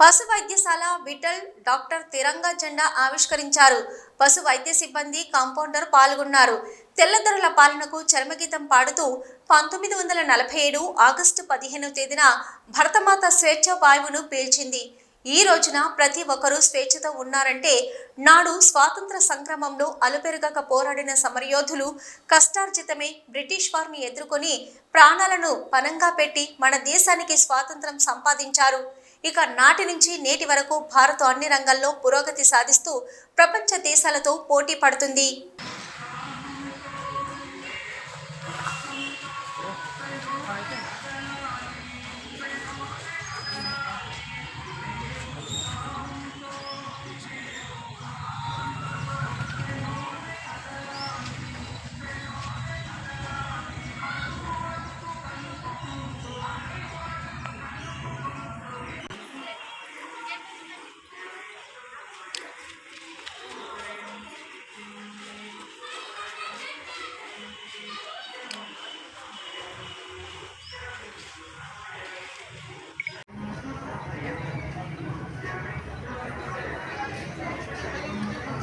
పశు వైద్యశాల విఠల్ డాక్టర్ తిరంగా జెండా ఆవిష్కరించారు. పశు వైద్య సిబ్బంది కాంపౌండర్ పాల్గొన్నారు. తెల్లదొరల పాలనకు చర్మగీతం పాడుతూ పంతొమ్మిది వందల నలభై ఏడు ఆగస్టు పదిహేనవ తేదీన భరతమాత స్వేచ్ఛ వాయువును పీల్చింది. ఈ రోజున ప్రతి ఒక్కరూ స్వేచ్ఛతో ఉన్నారంటే నాడు స్వాతంత్ర సంగ్రామంలో అలుపెరగక పోరాడిన సమరయోధులు కష్టార్జితమే బ్రిటిష్ వారిని ఎదుర్కొని ప్రాణాలను పనంగా పెట్టి మన దేశానికి స్వాతంత్రం సంపాదించారు. ఇక నాటి నుంచి నేటి వరకు భారత్ అన్ని రంగాల్లో పురోగతి సాధిస్తూ ప్రపంచ దేశాలతో పోటీ పడుతుంది.